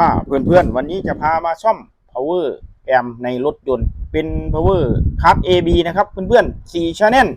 อ่าเพื่อนๆ วันนี้จะพามาซ่อม power amp ในรถยนต์ เป็น power card AB นะครับ เพื่อนๆ4 channel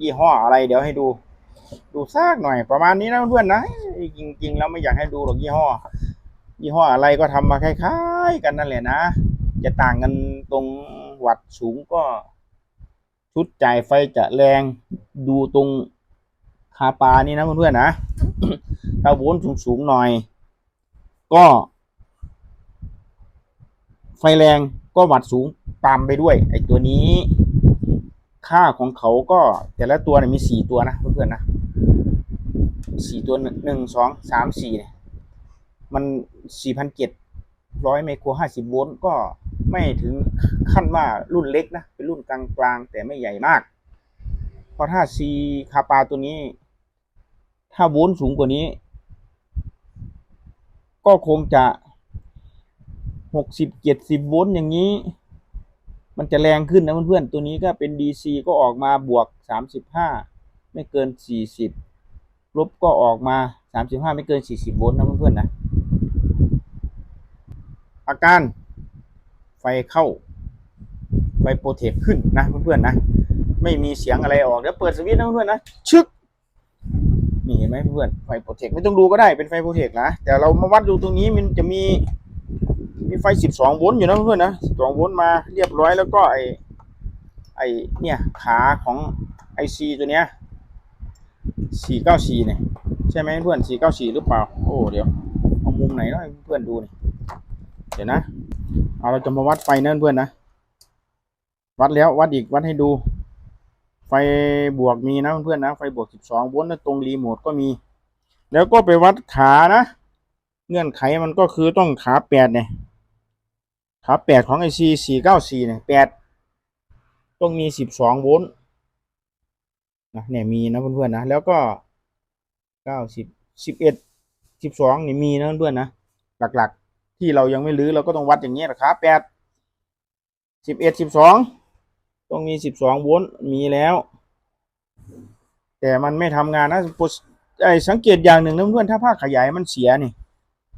ยี่ห้ออะไรเดี๋ยวให้ดู ดูซากหน่อยประมาณนี้นะเพื่อนๆนะ จริงๆ แล้วไม่อยากให้ดูหรอกยี่ห้อ ยี่ห้ออะไรก็ทำมาคล้ายๆ กันนั่นแหละนะ จะต่างกันตรงวัดสูงก็ ชุดจ่ายไฟจะแรงดูตรงคาปานี่นะเพื่อนๆนะถ้าวลต์สูงๆหน่อย ก็ ไฟแรงก็วัดสูงตามไปด้วยไอตัวนี้ ค่าของเขาก็แต่ละตัวเนี่ยมีสี่ตัวนะเพื่อนๆนะสี่ตัวหนึ่งหนึ่งสองสามสี่เนี่ยมันสี่พันเจ็ดร้อยไมโครห้าสิบโวลต์ก็ไม่ถึงขั้นว่ารุ่นเล็กนะ เป็นรุ่นกลางๆ แต่ไม่ใหญ่มาก เพราะถ้าซีคาปาตัวนี้ ถ้าโวลต์สูงกว่านี้ ก็คงจะหกสิบเจ็ดสิบโวลต์อย่างนี้ มันจะแรงขึ้นนะเพื่อนๆ ตัวนี้ก็เป็น DC ก็ออกมาบวกสามสิบห้าไม่เกินสี่สิบลบก็ออกมาสามสิบห้าไม่เกินสี่สิบโวลต์นะเพื่อนๆนะอาการไฟเข้า ไฟโปรเทคขึ้นนะเพื่อนๆนะ ไม่มีเสียงอะไรออกเดี๋ยวเปิดสวิตช์นะเพื่อนๆนะชึก นี่เห็นไหมเพื่อนไฟโปรเทคไม่ต้องดูก็ได้เป็นไฟโปรเทคนะแต่เรามาวัดดูตรงนี้มันจะมีมีไฟ 12 โวลต์อยู่นะเพื่อนนะ 12 โวลต์มาเรียบร้อยแล้วก็ไอไอเนี่ยขาของไอซีตัวเนี้ย 494 เนี่ย ใช่ไหมเพื่อน 494 หรือเปล่า โอ้เดี๋ยวเอามุมไหนเนาะเพื่อนดูนี่เดี๋ยวนะ เอาเราจะมาวัดไฟนะเพื่อนนะ วัดแล้ววัดอีกวัดให้ดู ไฟบวกมีนะเพื่อนๆนะ ไฟบวก 12 โวลต์นะตรงรีโมทก็มี แล้วก็ไปวัดขานะ เงื่อนไขมันก็คือต้องขาแปดเนี่ย ขาแปดของไอซีสี่เก้าสี่เนี่ยแปดต้องมีสิบสองโวลต์นะเนี่ยมีนะเพื่อนๆนะ แล้วก็เก้าสิบสิบเอ็ดสิบสองนี่มีนะเพื่อนๆนะ หลักๆ ที่เรายังไม่รื้อเราก็ต้องวัดอย่างเงี้ยนะขาแปดสิบเอ็ดสิบสอง ต้องมีสิบสองโวลต์มีแล้ว แต่มันไม่ทำงานนะไอสังเกตอย่างหนึ่งนะเพื่อนๆถ้าภาคขยายมันเสียนี่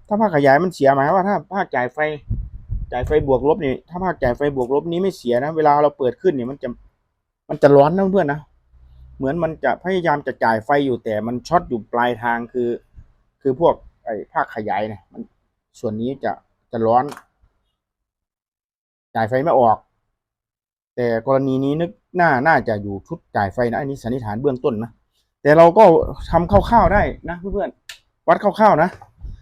ถ้าภาคขยายมันเสียหมายว่าถ้าภาคจ่ายไฟจ่ายไฟบวกลบนี่ถ้าภาคจ่ายไฟบวกลบนี้ไม่เสียนะ เวลาเราเปิดขึ้นเนี่ยมันจะมันจะร้อนนะเพื่อนนะเหมือนมันจะพยายามจะจ่ายไฟอยู่แต่มันช็อตอยู่ปลายทางคือ คือพวกไอ้ภาคขยายเนี่ยมันส่วนนี้จะจะร้อน จ่ายไฟไม่ออก แต่กรณีนี้นึกหน่าน่าจะอยู่ชุดจ่ายไฟนะ อันนี้สันนิษฐานเบื้องต้นนะ แต่เราก็ทำคร่าวๆได้นะเพื่อนๆวัดคร่าวๆนะ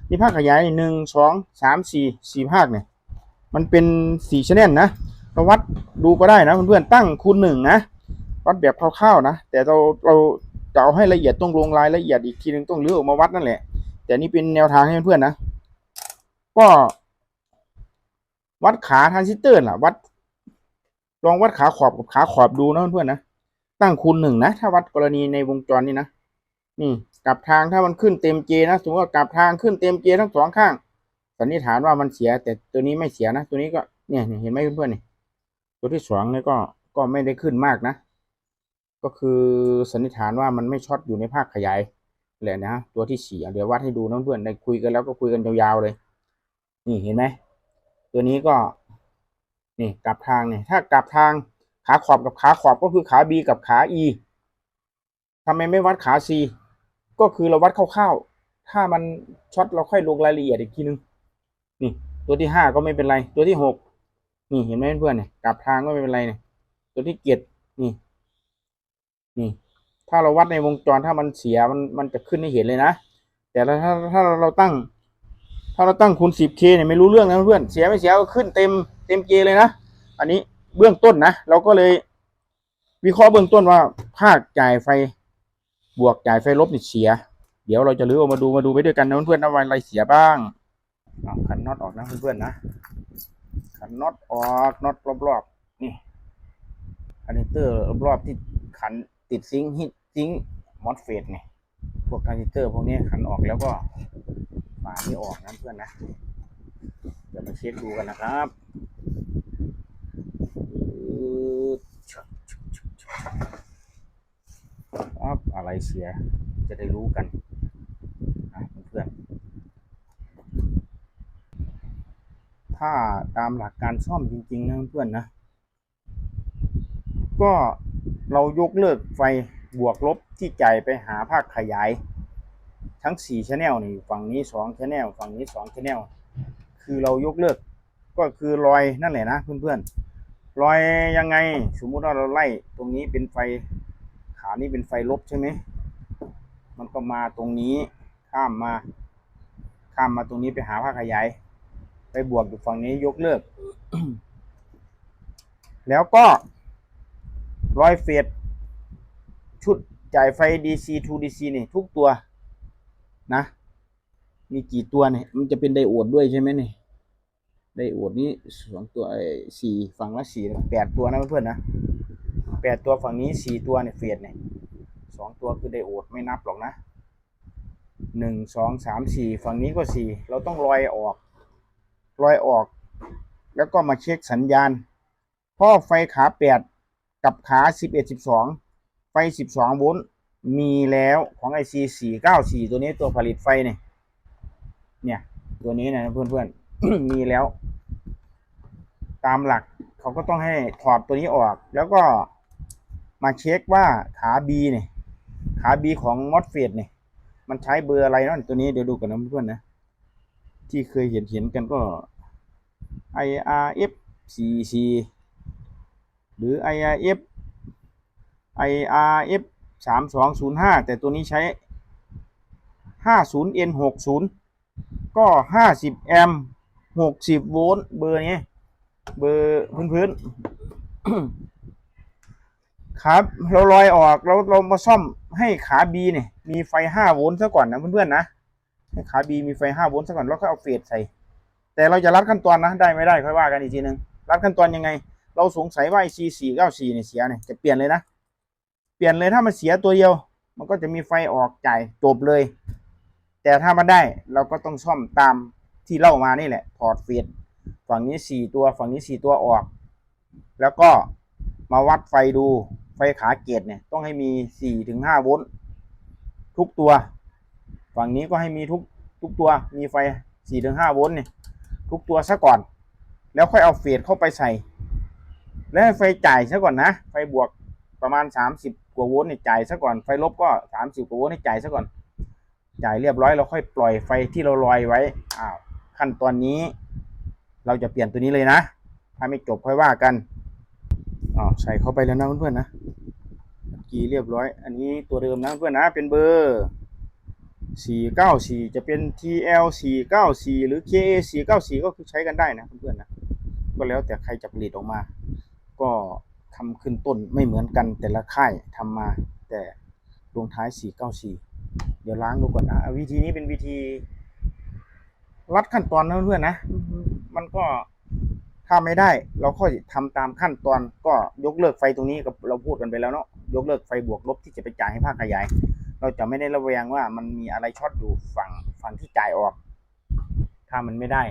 นี่ภาคขยายหนึ่งสองสามสี่สี่ภาคเนี่ยมันเป็นสี่ชแนลนะเราวัดดูก็ได้นะเพื่อนๆตั้งคูณหนึ่งนะวัดแบบคร่าวๆนะ แต่เราเราจะเอาให้ละเอียดต้องลงรายละเอียดอีกทีหนึงต้องเลือกออกมาวัดนั่นแหละ แต่นี่เป็นแนวทางให้เพื่อนๆนะ ก็ วัดขาทรานซิสเตอร์ล่ะ วัด ลองวัดขาขอบกับขาขอบดูนะเพื่อนๆนะ ตั้งคูณหนึ่งนะ ถ้าวัดกรณีในวงจรนี้นะ นี่กลับทางถ้ามันขึ้นเต็มเจนะสมมติว่ากลับทางขึ้นเต็มเจทั้งสองข้าง สันนิษฐานว่ามันเสีย แต่ตัวนี้ไม่เสียนะ ตัวนี้ก็เนี่ยเห็นไหมเพื่อนๆนี่ ตัวที่สองเนี่ยก็ก็ไม่ได้ขึ้นมากนะ ก็คือสันนิษฐานว่ามันไม่ช็อตอยู่ในภาคขยายแหละนะ ตัวที่สี่เดี๋ยววัดให้ดูนะเพื่อนในคุยกันแล้วก็คุยกันยาวๆเลย นี่เห็นไหมตัวนี้ก็ นี่กลับทางเนี่ยถ้ากลับทางขาขอบกับขาขอบก็คือขา B กับขา E ทำไมไม่วัดขา C ก็คือเราวัดคร่าวๆ ถ้ามันช็อตเราค่อยลงรายละเอียดอีกทีนึง นี่ ตัวที่ห้าก็ไม่เป็นไร ตัวที่หกนี่เห็นไหมเพื่อนเนี่ยกลับทางก็ไม่เป็นไรเนี่ย ตัวที่เจ็ดนี่ นี่ ถ้าเราวัดในวงจรถ้ามันเสียมันมันจะขึ้นให้เห็นเลยนะ แต่ถ้าถ้าเราตั้ง ถ้าเราตั้งคูณสิบเนี่ยไม่รู้เรื่องนะเพื่อนเสียไม่เสียก็ขึ้นเต็มเต็มเกเลยนะอันนี้เบื้องต้นนะเราก็เลย วิเคราะห์เบื้องต้นว่าภาคจ่ายไฟบวกจ่ายไฟลบนี่เสีย เดี๋ยวเราจะลื้อออกมาดูมาดูไปด้วยกันนะเพื่อนๆนะว่าอะไรเสียบ้างขันน็อตออกนะเพื่อนๆนะขันน็อตออกน็อตรอบๆนี่คอนเนคเตอร์รอบๆที่ขันติดซิงค์ฮิตซิงค์มอสเฟตเนี่ยพวกคอนเนคเตอร์พวกนี้ขันออกแล้วก็ ฝานี่ออกนะเพื่อนนะ เดี๋ยวมาเช็คดูกันนะครับครับอะไรเสีย จะได้รู้กันนะเพื่อน ถ้าตามหลักการซ่อมจริง ๆ นะเพื่อนนะ ก็เรายกเลิกไฟบวกลบที่จ่ายไปหาภาคขยาย ทั้ง4 channel นี่ฝั่งนี้2 channel ฝั่งนี้2 channel คือเรายกเลิกก็คือรอยนั่นแหละนะเพื่อนๆรอยยังไงสมมุติว่าเราไล่ตรงนี้เป็นไฟขานี้เป็นไฟลบใช่ไหมมันก็มาตรงนี้ข้ามมา ข้ามมาตรงนี้ไปหาภาขยาย ไปบวกอยู่ฝั่งนี้ยกเลิก แล้วก็รอยเฟดชุดจ่ายไฟ DC to DC นี่ทุกตัว นะ มีกี่ตัวเนี่ย มันจะเป็นไดโอดด้วยใช่ไหมเนี่ยไดโอดนี้สองตัวไอ้สี่ฝั่งละสี่แปดตัวนะเพื่อนๆนะแปดตัวฝั่งนี้สี่ตัวเนี่ยเฟดเนี่ยสองตัวคือไดโอดไม่นับหรอกนะหนึ่งสองสามสี่ฝั่งนี้ก็สี่เราต้องลอยออกลอยออก แล้วก็มาเช็คสัญญาณเพราะไฟขาแปดกับขาสิบเอ็ดสิบสองไฟสิบสองโวลต์ มีแล้วของไอซีสี่เก้าสี่ตัวนี้ตัวผลิตไฟเนี่ยเนี่ย ตัวนี้นะเพื่อนๆ มีแล้ว ตามหลักเขาก็ต้องให้ถอดตัวนี้ออก แล้วก็มาเช็คว่าขา B เนี่ยขา B ของมอสเฟดเนี่ยมันใช้เบอร์อะไรเนาะตัวนี้เดี๋ยวดูกันนะเพื่อนๆนะ ที่เคยเห็นเห็นกันก็ IRF 44หรือ IRF IRF 3205แต่ตัวนี้ใช้ 50N60 ก็50แอมป์60โวลต์เบอร์นี้เบอร์พื้นๆครับเราลอยออกเราเรามาซ่อมให้ขา B เนี่ยมีไฟ5โวลต์ซะก่อนนะเพื่อนๆนะให้ขา B มีไฟ5โวลต์ซะก่อนแล้วก็เอาเฟสใส่ แต่เราจะรัดขั้นตอนนะได้ไม่ได้ค่อยว่ากันอีกทีนึงรัดขั้นตอนยังไง เราสงสัยว่า IC 494เนี่ยเสียเนี่ยจะเปลี่ยนเลยนะ เปลี่ยนเลยถ้ามันเสียตัวเดียว มันก็จะมีไฟออกจ่ายจบเลย แต่ถ้ามันได้เราก็ต้องซ่อมตามที่เล่ามานี่แหละถอดเฟสฝั่งนี้สี่ตัวฝั่งนี้สี่ตัวออก แล้วก็มาวัดไฟดูไฟขาเกตเนี่ยต้องให้มีสี่ถึงห้าโวลต์ทุกตัว ฝั่งนี้ก็ให้มีทุกทุกตัวมีไฟสี่ถึงห้าโวลต์เนี่ยทุกตัวซะก่อน แล้วค่อยเอาเฟสเข้าไปใส่ แล้วให้ไฟจ่ายซะก่อนนะ ไฟบวกประมาณสามสิบ กว่าโวลต์เนี่ยจ่ายซะก่อนไฟลบก็สามสิบกว่าโวลต์เนี่ยจ่ายซะก่อน จ่ายเรียบร้อยเราค่อยปล่อยไฟที่เราลอยไว้อ้าวขั้นตอนนี้ เราจะเปลี่ยนตัวนี้เลยนะ ถ้าไม่จบค่อยว่ากันอ๋อใส่เข้าไปแล้วนะเพื่อนๆนะกีเรียบร้อย อันนี้ตัวเดิมนะเพื่อนๆนะเป็นเบอร์สี่เก้าสี่จะเป็น TL สี่เก้าสี่หรือ KA สี่เก้าสี่ก็คือใช้กันได้นะเพื่อนๆนะ ก็แล้วแต่ใครจะผลิตออกมา ก็ ทำขึ้นต้นไม่เหมือนกันแต่ละค่ายทำมา แต่ลงท้ายสี่เก้าสี่เดี๋ยวล้างดูก่อนนะวิธีนี้เป็นวิธีรัดขั้นตอนนะเพื่อนนะ มันก็ถ้าไม่ได้ เราค่อยทำตามขั้นตอนก็ยกเลิกไฟตรงนี้กับเราพูดกันไปแล้วเนาะยกเลิกไฟบวกลบที่จะไปจ่ายให้ภาคขยาย เราจะไม่ได้ระแวงว่ามันมีอะไรช็อตอยู่ฝั่งฝั่งที่จ่ายออก ถ้ามันไม่ได้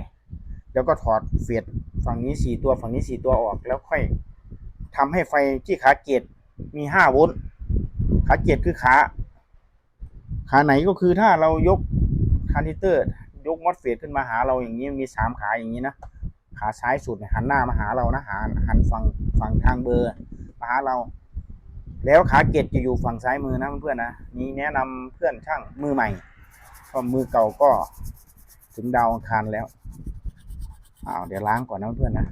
แล้วก็ถอดเฟดฝั่งนี้สี่ตัวฝั่งนี้สี่ตัวออกแล้วค่อย ทำให้ไฟที่ขาเกตมีห้าโวลต์ขาเกตคือขา ขาไหนก็คือถ้าเรายกคานิเตอร์ ยกมอสเฟตขึ้นมาหาเราอย่างนี้มีสามขาอย่างนี้นะขาซ้ายสุดหันหน้ามาหาเรานะหันหันฝั่งฝั่งทางเบอร์มาหาเรา แล้วขาเกตจะอยู่ฝั่งซ้ายมือนะเพื่อนนะนี่แนะนำเพื่อนช่างมือใหม่เพราะมือเก่าก็ถึงดาวอังคารแล้วอ้าวเดี๋ยวล้างก่อนนะเพื่อนนะ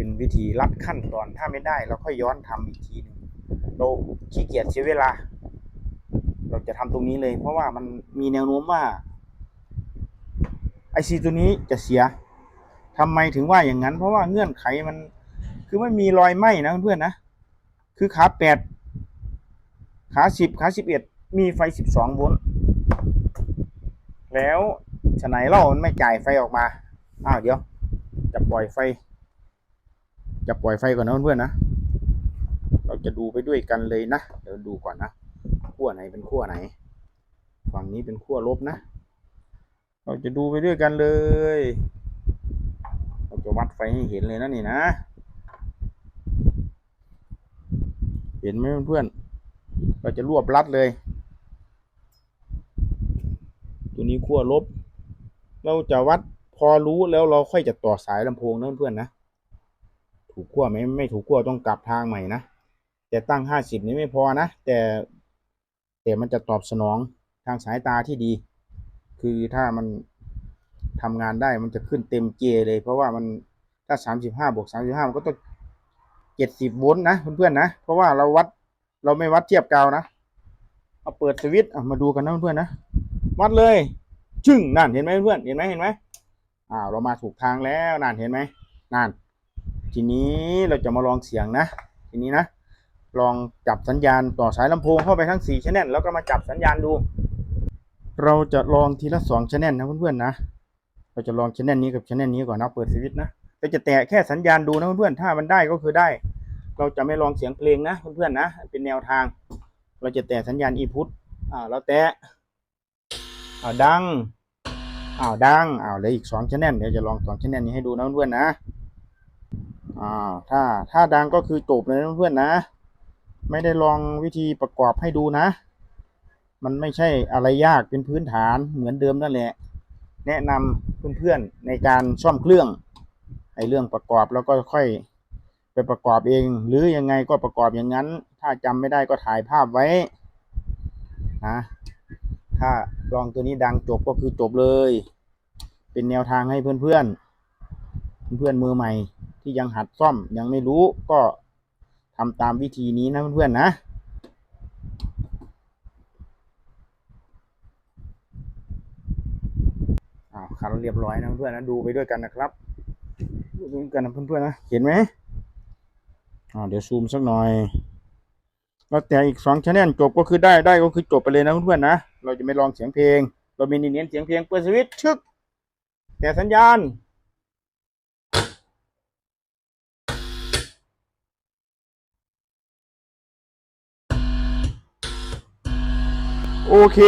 เป็นวิธีรัดขั้นตอนถ้าไม่ได้เราค่อยย้อนทำอีกทีหนึงเราขี้เกียจเสียเวลา เราจะทำตรงนี้เลย เพราะว่ามันมีแนวโน้มว่าไอซีตัวนี้จะเสียทำไมถึงว่าอย่างนั้น เพราะว่าเงื่อนไขมัน คือไม่มีรอยไหม้นะเพื่อนๆนะ คือขาแปดขาสิบขาสิบเอ็ดมีไฟสิบสองโวลต์แล้วฉะไหนเล่ามันไม่จ่ายไฟออกมา อ้าวเดี๋ยว จะปล่อยไฟ จะปล่อยไฟก่อนนะเพื่อนๆนะ เราจะดูไปด้วยกันเลยนะ เดี๋ยวดูก่อนนะขั้วไหนเป็นขั้วไหน ฝั่งนี้เป็นขั้วลบนะ เราจะดูไปด้วยกันเลย เราจะวัดไฟให้เห็นเลยนะนี่นะ เห็นไหมเพื่อนๆ เราจะรวบรัดเลย ตัวนี้ขั้วลบ เราจะวัดพอรู้แล้วเราค่อยจะต่อสายลำโพงนะเพื่อนๆนะ ถูกขั้วไหมไม่ถูกขั้วต้องกลับทางใหม่นะแต่ตั้งห้าสิบนี้ไม่พอนะ แต่แต่มันจะตอบสนองทางสายตาที่ดี คือถ้ามันทำงานได้มันจะขึ้นเต็มเจเลย เพราะว่ามันถ้าสามสิบห้าบวกสามสิบห้ามันก็ต้องเจ็ดสิบโวลต์นะเพื่อนๆนะ เพราะว่าเราวัดเราไม่วัดเทียบกาวนะเอาเปิดสวิตช์มาดูกันนะเพื่อนๆนะ วัดเลย ชึ่งนั่นเห็นไหมเพื่อนเห็นไหมเห็นไหมอ้าวเรามาถูกทางแล้วนั่นเห็นไหมนั่น ทีนี้เราจะมาลองเสียงนะ ทีนี้นะ ลองจับสัญญาณต่อสายลำโพงเข้าไปทั้ง4ชแนลแล้วก็มาจับสัญญาณดู เราจะลองทีละ2ชแนลนะเพื่อนๆนะ เราจะลองชแนลนี้กับชแนลนี้ก่อนนะเปิดสวิตช์นะเราจะแตะแค่สัญญาณดูนะเพื่อนๆถ้ามันได้ก็คือได้ เราจะไม่ลองเสียงเพลงนะเพื่อนๆนะ เป็นแนวทาง เราจะแตะสัญญาณ input อ่าเราแตะอ่าดังอ้าวดังอ้าวเหลืออีกสองชแนลเดี๋ยวจะลองสองชแนลนี้ให้ดูนะเพื่อนๆนะ อ้าถ้าถ้าดังก็คือจบเลยเพื่อนๆนะ ไม่ได้ลองวิธีประกอบให้ดูนะ มันไม่ใช่อะไรยากเป็นพื้นฐานเหมือนเดิมนั่นแหละ แนะนำเพื่อนๆในการซ่อมเครื่องไอ้เรื่องประกอบแล้วก็ค่อยไปประกอบเอง หรือยังไงก็ประกอบอย่างนั้น ถ้าจำไม่ได้ก็ถ่ายภาพไว้นะถ้าลองตัวนี้ดังจบก็คือจบเลย เป็นแนวทางให้เพื่อนๆเพื่อนๆมือใหม่ ที่ยังหัดซ่อมยังไม่รู้ก็ทำตามวิธีนี้นะเพื่อนๆนะอ้าวคันเรียบร้อยนะเพื่อนๆนะดูไปด้วยกันนะครับดูไปด้วยกันนะเพื่อนๆนะเห็นไหมอ่าเดี๋ยวซูมสักหน่อยแล้วแต่อีกสองชแนลจบก็คือได้ได้ก็คือจบไปเลยนะเพื่อนๆนะเราจะไม่ลองเสียงเพลง เรามีเน้นเสียงเพลงเปิดสวิตช์ชึกแต่สัญญาณ เค